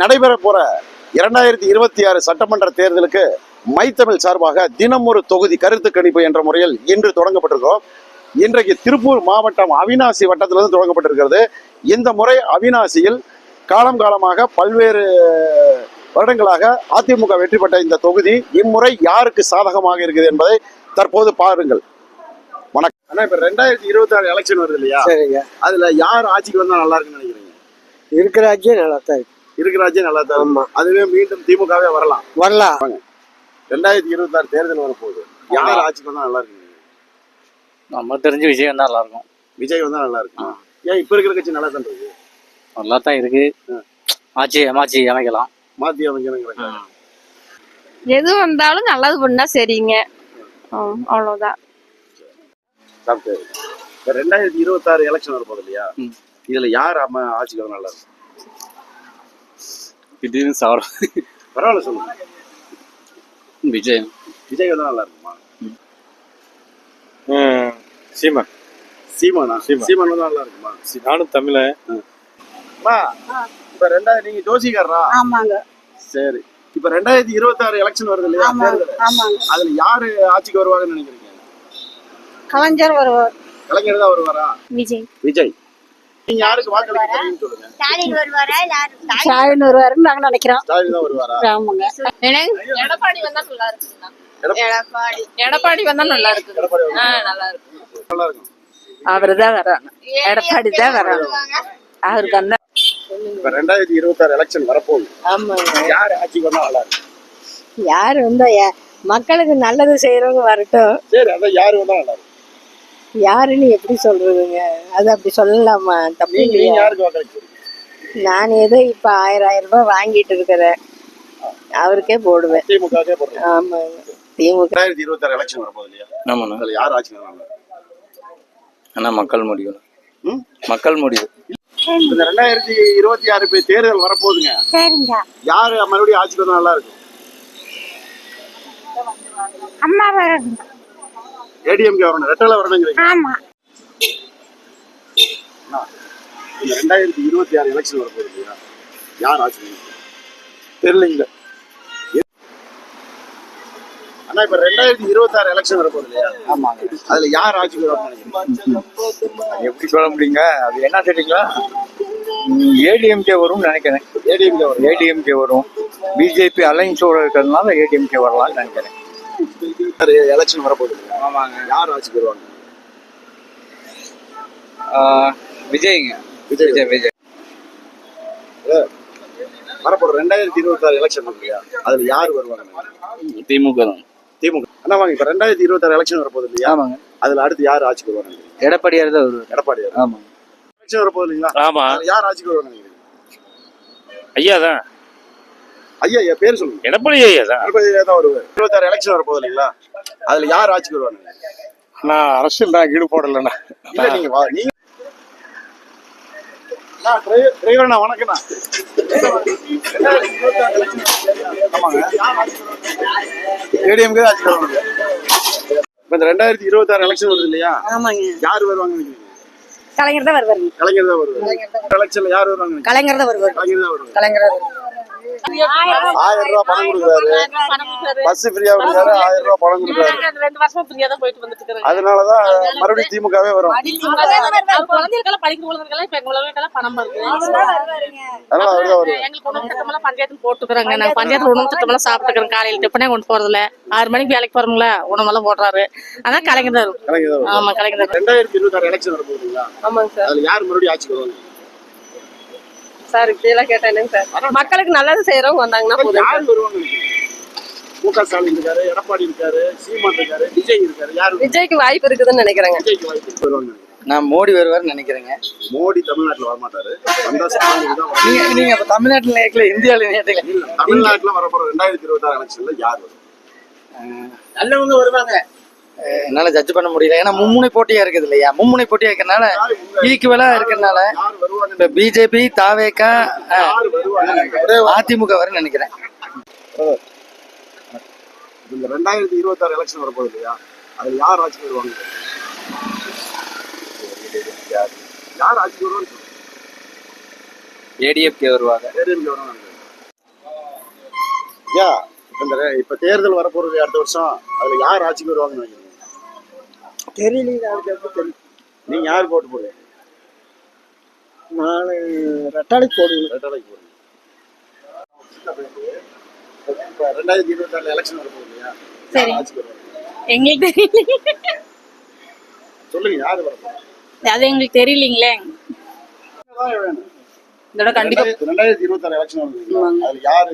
நடைபெற போற இரண்டாயிரத்தி இருபத்தி ஆறு சட்டமன்ற தேர்தலுக்கு மைத்தமிழ் சார்பாக தினம் ஒரு தொகுதி கருத்து கணிப்பு என்ற முறையில் இன்று தொடங்கப்பட்டிருக்கோம். இன்றைக்கு திருப்பூர் மாவட்டம் அவினாசி வட்டத்திலிருந்து தொடங்கப்பட்டிருக்கிறது. இந்த முறை அவினாசியில் காலம் காலமாக பல்வேறு வருடங்களாக அதிமுக வெற்றி பெற்ற இந்த தொகுதி இம்முறை யாருக்கு சாதகமாக இருக்குது என்பதை தற்போது பாருங்கள். வணக்கம். அண்ணா இப்ப ரெண்டாயிரத்தி இருபத்தி ஆறு எலெக்ஷன் வருது இல்லையா? சரிங்க. அதுல யார் ஆட்சிக்கு வந்தா நல்லா இருக்குன்னு நினைக்கிறீங்க? இருக்கிற ஆட்சியே நல்லா தான் இருக்கு. இருக்கிற ஆட்சி நல்லா தான் ஆமா அதுவே மீண்டும் திமுகவே வரலாம். வரலாம். ரெண்டாயிரத்தி இருபத்தி ஆறு தேர்தல் வரப்போகுது. யார் ஆட்சிக்கு வந்தா நல்லா இருக்கு நம்ம தெரிஞ்ச விஷயம் தான் நல்லா இருக்கும். விஜய் வந்தா நல்லா இருக்கும். ஏன் இப்ப இருக்கிற கட்சி நல்லா தான் இருக்கு? நல்லா தான் இருக்கு ஆட்சி ஏமாச்சி அமைக்கலாம். மாத்தி அமைக்கணுங்கிற எது வந்தாலும் நல்லது பண்ணா சரிங்க. அவ்வளவுதான். ரெண்டாயிரத்தி இருபத்தி ஆறு எலெக்ஷன் வரப்போகுது இல்லையா. இதுல யார் அம்மா ஆட்சிக்கு வந்தா நல்லா இருக்கும்? திடீர்னு சாவரம் பரவாயில்ல சொல்லுங்க விஜய். விஜய் வந்தா நல்லா இருக்குமா? சீமன். சீமானா? சீமான். சீமான் வந்தா நல்லா இருக்குமா? நானும் தமிழன் அம்மா, இப்ப ரெண்டாயிரம் நீங்க ஜோசிக்காரரா? ஆமாங்க. சரி. இப்ப ரெண்டாயிரத்தி இருபத்தி ஆறு எலெக்ஷன் வருது இல்லையா? அதுல யாரு ஆட்சிக்கு வருவாங்கன்னு நினைக்கிறீங்க? கலைஞர் வருவார். கலைஞர் தான் வருவாரா? விஜய். விஜய். நீங்க யாருக்கு வாக்களிக்க போறீங்கன்னு சொல்லுங்க. ஸ்டாலின் வருவாரா? ஸ்டாலின் வருவாருன்னு நாங்க நினைக்கிறோம். ஸ்டாலின் தான் வருவாரா? ஆமாங்க. எடப்பாடி வந்தா நல்லா இருக்குங்கண்ணா எடப்பாடி. எடப்பாடி வந்தா நல்லா இருக்கு எடப்பாடி வருவாரா? நல்லா இருக்கு நல்லா இருக்கும். அவரு தான் வரணும் எடப்பாடி தான் அவருக்கு அந்த இப்ப ரெண்டாயிரத்தி இருபத்தி ஆறு எலெக்ஷன் வரப்போகுது. ஆமாங்க. யார் ஆட்சிக்கு வந்தா நல்லா இருக்கும்? யார் வந்தா யா- மக்களுக்கு நல்லது செய்யறவங்க வரட்டும். சரி அதான் யாரு வந்தா நல்லா இருக்கும்? யாருன்னு எப்படி சொல்றதுங்க? அது அப்படி சொல்லலாமா? போறீங்க? நான் ஏதோ இப்ப ஆயிரம் ஆயிரம் ரூபாய் வாங்கிட்டு இருக்கிறேன். அவருக்கே போடுவேன். ஆமாங்க. திமுக ரெண்டாயிரத்தி இருபத்தி ஆறு எலெக்ஷன் வரப்போகுது இல்லையா? ஆமாண்ணா. அதுல யார் இருக்கும் ஆனா மக்கள் முடிவு. ம்? மக்கள் முடிவு. இந்த ரெண்டாயிரத்தி இருபத்தி ஆறு பேர் தேர்தல் வரப்போகுதுங்க. சரிங்க. யாரு மறுபடியும் ஆட்சிக்கு வந்தா நல்லா இருக்கும்? அம்மா ஏடிஎம்கே வரணும். ரெட்டலை வரணுங்கிறீங்க? ஆமா. இந்த ரெண்டாயிரத்தி இருபத்தி ஆறு எலெக்ஷன் வரப்போகுது இல்லையா? யார் ஆட்சி தெரியலீங்க. அண்ணா இப்ப ரெண்டாயிரத்தி இருபத்தி ஆறு எலெக்ஷன் வரப்போகுது இல்லையா? ஆமாங்க. அதுல யார் நினைக்கிறீங்க? எப்படி சொல்ல முடியுங்க? அது என்ன தெரியுங்களா ஏடிஎம்கே வரும்னு நினைக்கிறேன். ஏடிஎம்கே வரும். ஏடிஎம்கே வரும். பிஜேபி அலைன்ஸோட இருக்கிறதுனால ஏடிஎம்கே வரலாம்னு நினைக்கிறேன். எலெக்ஷன் வரப்போகுது? ஆமாங்க. யார் ஆட்சிக்கு வருவாங்க? விஜய்ங்க. விஜய். விஜய் விஜய். வரப்போற ரெண்டாயிரத்தி இருபத்தி ஆறு எலெக்ஷன் இல்லையா? அதுல யார் வருவாங்க? திமுக தான். திமுக. அண்ணா வாங்க இப்ப ரெண்டாயிரத்தி இருபத்தி ஆறு எலெக்ஷன் வரப்போகுது இல்லையா? ஆமாங்க. அதுல அடுத்து யார் ஆட்சிக்கு வருவாங்க? எடப்பாடியார் தான் வருவார். எடப்பாடி ஆமாங்க. எலெக்ஷன் வரப்போகுது இல்லைங்களா? ஆமா. யார் ஆட்சிக்கு வருவாங்க? ஐயா தான். ஐயா ஐயா பேர் சொல்லுங்க. எடப்பாடி ஐயா தான். எடப்பாடி தான் வருவார். இருபத்தாறு எலெக்ஷன் வரப்போகுது இல்லைங்களா? அதுல யார் ஆட்சிக்கு வருவாங்க? நான் அரசியல் நான் ஈடு போடலண்ணா. இல்ல நீங்க வா நீங்க அண்ணா, டிரைவர் டிரைவர்ண்ணா வணக்கம்ண்ணா. ஆமாங்க. ஏடிஎம்கே தான் ஆட்சிக்கு வருவாங்க. இப்ப இந்த ரெண்டாயிரத்தி இருபத்தாறு எலெக்ஷன் வருது இல்லையா? ஆமாங்க. யார் வருவாங்க கலைஞர் தான் வருவாரு. கலைஞர் தான். வருவார் எலெக்ஷன்ல யார் வருவாங்க? கலைஞர் தான் வருவாரு. கலைஞர் தான் வருவார். கலைஞர் தான் ஆயிரம் ரூபாய் பணம் கொடுக்குறாரு. பஸ் ஃப்ரீயா விடுறாரு ஆயிரம் ரூபாய் பணம் கொடுக்குறாரு. ரெண்டு வருஷமா ஃப்ரீயா தான் போயிட்டு வந்துட்டு இருக்கிறேன் அதனாலதான் மறுபடியும் திமுகவே வரும். குழந்தைகளுக்கெல்லாம் படிக்கிற குழந்தைகளுக்கெல்லாம் இப்ப எங்களுக்கெல்லாம் பணம் வருது அதனால அவர்தான் வருவார். எங்களுக்கு உணவு திட்டமெல்லாம் பஞ்சாயத்து போட்டுக்கிறோங்க. நாங்க உணவு திட்டமெல்லாம் சாப்பிட்டுக்கிறோம். காலையில டிஃபனே கொண்டு போறதுல ஆறு மணிக்கு வேலைக்கு போறோம்ல. உணவெல்லாம் போடுறாரு. அதான் கலைஞர் ஆமா கலைஞர் தான். ரெண்டாயிரத்தி இருபத்தாறு எலெக்ஷன் வரப்போகுதுங்களா? ஆமாங்க சார். அதுல யார் மறுபடியும் ஆட்சிக்கு வருவாங்க? சார் இப்படியெல்லாம் கேட்டா என்னங்க சார்? மக்களுக்கு நல்லது செய்யறவங்க வந்தாங்கன்னா போதும் யார் வருவாங்க? மு க ஸ்டாலின் இருக்காரு எடப்பாடி இருக்காரு சீமான் இருக்காரு விஜய் இருக்காரு. யார்? விஜய்க்கு வாய்ப்பு இருக்குதுன்னு நினைக்கிறேங்க. விஜய்க்கு வாய்ப்பு. வருவாங்க. நான் மோடி வருவார்னு நினைக்கிறேங்க. மோடி தமிழ்நாட்டுல வரமாட்டாரு. வந்தா ஸ்டாலின் தான். நீங்க நீங்க அப்ப தமிழ்நாட்டில் நேக்கல இந்தியாவில் இல்ல, தமிழ்நாட்டுல வரப்போற ரெண்டாயிரத்தி இருபத்தாறு எலெக்ஷன்ல யார் வரும் நல்லவங்க வருவாங்க. என்னால ஜட்ஜ் பண்ண முடியல. ஏன்னா மும்முனை போட்டியா இருக்குது இல்லையா? மும்முனை போட்டியா இருக்கிறனால ஈக்குவலா இருக்கிறனால யார் வருவாங்க இப்ப பிஜேபி தாவேக்கா யார் வருவாங்க அதிமுக வரும்னு நினைக்கிறேன். இந்த ரெண்டாயிரத்தி இருபத்தாறு எலெக்ஷன் வரப்போகுது இல்லையா? அதுல யார் ஆட்சிக்கு வருவாங்க யார் ஆட்சிக்கு வருவாங்க. ஏடிஎஃப்கே வருவாங்க ஏடிஎம்கே வருவாங்க. ஐயா இந்த ரெ- இப்ப தேர்தல் வரப்போறது அடுத்த வருஷம். அதுல யார் ஆட்சிக்கு வருவாங்கன்னு நினைக்கிறீங்க? தெரியல நீங்க யாருக்கு ஓட்டு போடுவீங்க நான் ரெட்டாளைக்கு போடுவேன். ரெட்டலைக்கு இப்ப ரெண்டாயிரத்தி இருபத்தி ஆறுல எலெக்ஷன் வரப்போகுது இல்லையா. யார் எங்களுக்கு தெரியல சொல்லுங்க யாரு அது எங்களுக்கு தெரியலீங்களே. கண்டிப்பா யாரு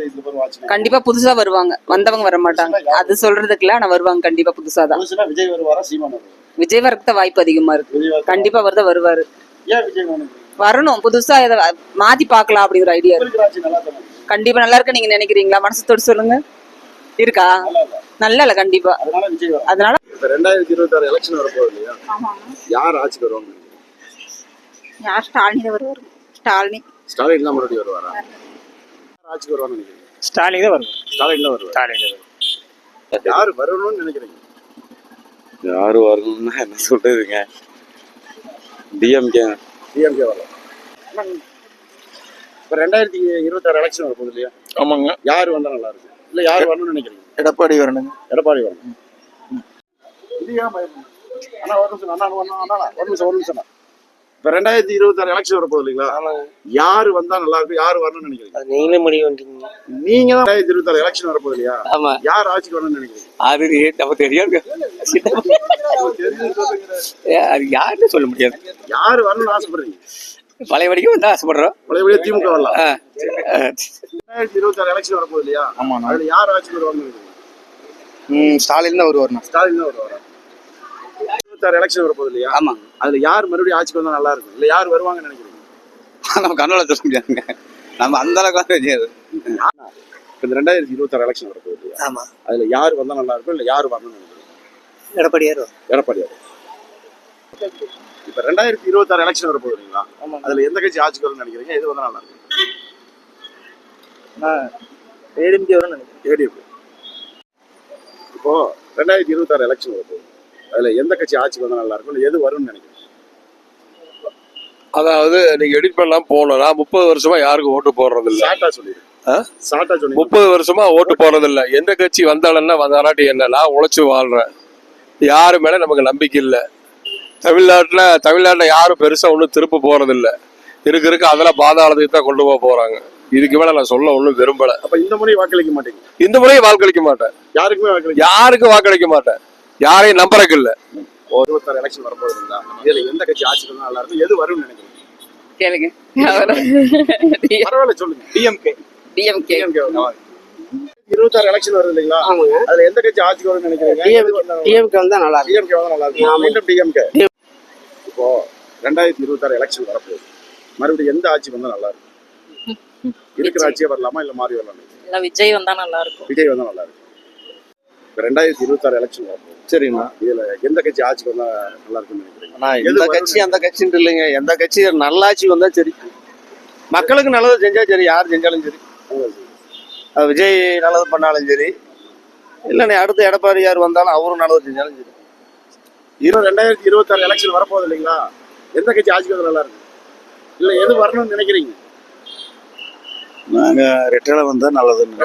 புதுசா வருவாங்க. வந்தவங்க வர மாட்டாங்க. அது சொல்றதுக்குலாம் ஆனா வருவாங்க. கண்டிப்பா புதுசா தான். விஜய் வருவாரா வருவாரா வரக்கு தான் வாய்ப்பு அதிகமா இருக்கு. வருவாரா? கண்டிப்பா வருதா வருவாரு. வரணும். புதுசா இதை மாத்தி பார்க்கலாம் அப்படிங்கிற ஐடியா இருக்கு. தானே. கண்டிப்பா நல்லா இருக்கு நீங்க நினைக்கிறீங்களா? மனசு தொட்டு சொல்லுங்க. இருக்கா? நல்லா இல்ல கண்டிப்பா. அதனால விஜய் வரும் அதனால இப்ப ரெண்டாயிரத்தி இருபத்தி ஆறு எலெக்ஷன் வரப்போகுது இல்லையா? யார் ஆட்சிக்கு வருவாங்க? யார்? ஸ்டாலின் வருவார். ஸ்டாலின். ஸ்டாலின் தான் மறுபடியும் வருவாரா? ஆட்சிக்கு வருவான்னு நினைக்கிறீங்க? ஸ்டாலின் தான் வரும் ஸ்டாலின் தான் வருவார். ஸ்டாலின் யார் வரணும்னு நினைக்கிறீங்க? யாரு வரணும்னா என்ன சொல்றதுங்க? டிஎம்கே டிஎம்கே வரலாம் இப்ப ரெண்டாயிரத்தி இருபத்தி ஆறு எலெக்ஷன் வரப்போகுது இல்லையா? ஆமாங்க. யார் வந்தா நல்லா இருக்கும்? இல்ல யார் வரணும்னு நினைக்கிறீங்க? எடப்பாடி வரணுங்க. எடப்பாடி வரணும். இது ஏன் பயப்படணும்? அண்ணா ஒரு நிமிஷம் அண்ணா அண்ணா, அண்ணா ஒரு நிமிஷம் ஒரு நிமிஷம். இப்ப ரெண்டாயிரத்தி இருபத்தி ஆறு எலெக்ஷன் வரப்போகுது இல்லைங்களா? யாரு வந்தா நல்லா இருக்கும்? யாரு வரணும்னு நினைக்கிறீங்க? நீங்களே முடிவு பண்ணிட்டீங்க. நீங்க தான் ரெண்டாயிரத்தி இருபத்தி ஆறு எலெக்ஷன் வரப்போகுது இல்லையா? ஆமா. யார் ஆட்சிக்கு வரணும்னு நினைக்கிறீங்க? அது நம்ம தெரியாது. அது யாருன்னு சொல்ல முடியாது. யாரு வரணும்னு ஆசைப்படுறீங்க? பழைய வரைக்கும் வந்து ஆசைப்படுறோம். பழையபடியா திமுக வரலாம். ரெண்டாயிரத்தி இருபத்தி ஆறு எலெக்ஷன் வரப்போகுது இல்லையா? ஆமா அதுல யார் ஆட்சிக்கு ம் ஸ்டாலின் தான் வருவார் ஸ்டாலின் தான் வருவாரா? இருபத்தாறு எலெக்ஷன் வரப்போகுது இல்லையா? ஆமா. அதுல யார் மறுபடியும் ஆட்சிக்கு வந்தா நல்லா இருக்கும்? இல்ல யார் வருவாங்கன்னு நினைக்கிறீங்க? நம்ம கண்ணோட சொல்ல முடியாதுங்க. நம்ம அந்த அளவுக்கு தெரியாது இந்த ரெண்டாயிரத்தி இருபத்தாறு எலெக்ஷன் வரப்போகுது இல்லையா? ஆமா. அதுல யார் வந்தா நல்லா இருக்கும் இல்ல யார் வரணும்னு நினைக்கிறீங்க? எடப்பாடியார் எடப்பாடியார். இப்ப ரெண்டாயிரத்தி இருபத்தாறு எலெக்ஷன் வரப்போகுது இல்லைங்களா? அதுல எந்த கட்சி ஆட்சிக்கு வரும்னு நினைக்கிறீங்க? எது வந்தா நல்லா இருக்கும்? ஏடிஎம்கே வரும்னு நினைக்கிறேன். ஏடிஎம் இப்போ ரெண்டாயிரத்தி இருபத்தாறு எலெக்ஷன் வரப்போகுது. அதுல எந்த கட்சி ஆட்சிக்கு வந்தா நல்லா இருக்கும் எது வரும்னு நினைக்கிறீங்க? அதாவது நீங்க எடிட் பண்ணலாம் போகணும். நான் முப்பது வருஷமா யாருக்கு ஓட்டு போடுறது இல்ல சாட்டா சொல்லிடு. ஆ? சாட்டா சொல்லி முப்பது வருஷமா ஓட்டு போடுறது இல்ல எந்த கட்சி வந்தாலும்னா வந்தாலாட்டி என்ன? நான் உழைச்சு வாழ்றேன். யாரு மேல நமக்கு நம்பிக்கை இல்ல. தமிழ்நாட்டுல தமிழ்நாட்டுல யாரும் பெருசா ஒன்றும் திருப்ப போறது இல்ல இருக்க இருக்க. அதெல்லாம் பாதாளத்துக்கு தான் கொண்டு போக போறாங்க. இதுக்கு மேல நான் சொல்ல ஒன்றும் விரும்பல. அப்ப இந்த முறை வாக்களிக்க மாட்டீங்க. இந்த முறையும் வாக்களிக்க மாட்டேன். யாருக்குமே யாருக்கும் வாக்களிக்க மாட்டேன். யாரையும் நம்புறக்கு இல்ல இருபத்தாறு எலெக்ஷன் வரப்போகுது இருந்தா இதுல எந்த கட்சி ஆட்சிக்கு வந்தா நல்லா இருக்கும் எது வரும்னு நினைக்கிறீங்க? கேளுங்க. பரவாயில்ல சொல்லுங்க. டிஎம்கே டிஎம்கே இருபத்தாறு எலெக்ஷன் வருது இல்லைங்களா? அதுல எந்த கட்சி ஆட்சிக்கு வரும்னு நினைக்கிறீங்க? எது வந்தா நல்லா டிஎம்கே வந்தா நல்லா இருக்கும். டிஎம்கே வந்தா நல்லா இருக்கும். மீண்டும் டிஎம்கே இப்போ ரெண்டாயிரத்தி இருபத்தாறு எலெக்ஷன் வரப்போகுது. மறுபடியும் எந்த ஆட்சி வந்தா நல்லா இருக்கும்? இருக்கிற ஆட்சியே வரலாமா இல்ல மாறி வரலாமா? விஜய் வந்தா நல்லா இருக்கும். விஜய் வந்தா நல்லா இருக்கும். ரெண்டாயிரத்தி இருபத்தாறு எலெக்ஷன் வரப்போகுது சரிங்கண்ணா இதுல எந்த கட்சி ஆட்சிக்கு வந்தா நல்லா இருக்கும்னு நினைக்கிறீங்க? வரும்னு கட்சி அந்த கட்சின்ட்டு இல்லைங்க. எந்த கட்சி நல்லாட்சி வந்தா சரி. மக்களுக்கு நல்லது செஞ்சா சரி யார் செஞ்சாலும் சரி. விஜய் நல்லது பண்ணாலும் சரி. இல்லைண்ணே அடுத்து எடப்பாடி யார் வந்தாலும் அவரும் நல்லது செஞ்சாலும் சரி. இருபது ரெண்டாயிரத்தி இருபத்தாறு எலெக்ஷன் வரப்போகுது இல்லைங்களா? எந்த கட்சி ஆட்சிக்கு வந்தா நல்லா இருக்கும்? இல்ல எது வரணும்னு நினைக்கிறீங்க? நாங்க ரெட்டலை வந்தா நல்லதுன்னு.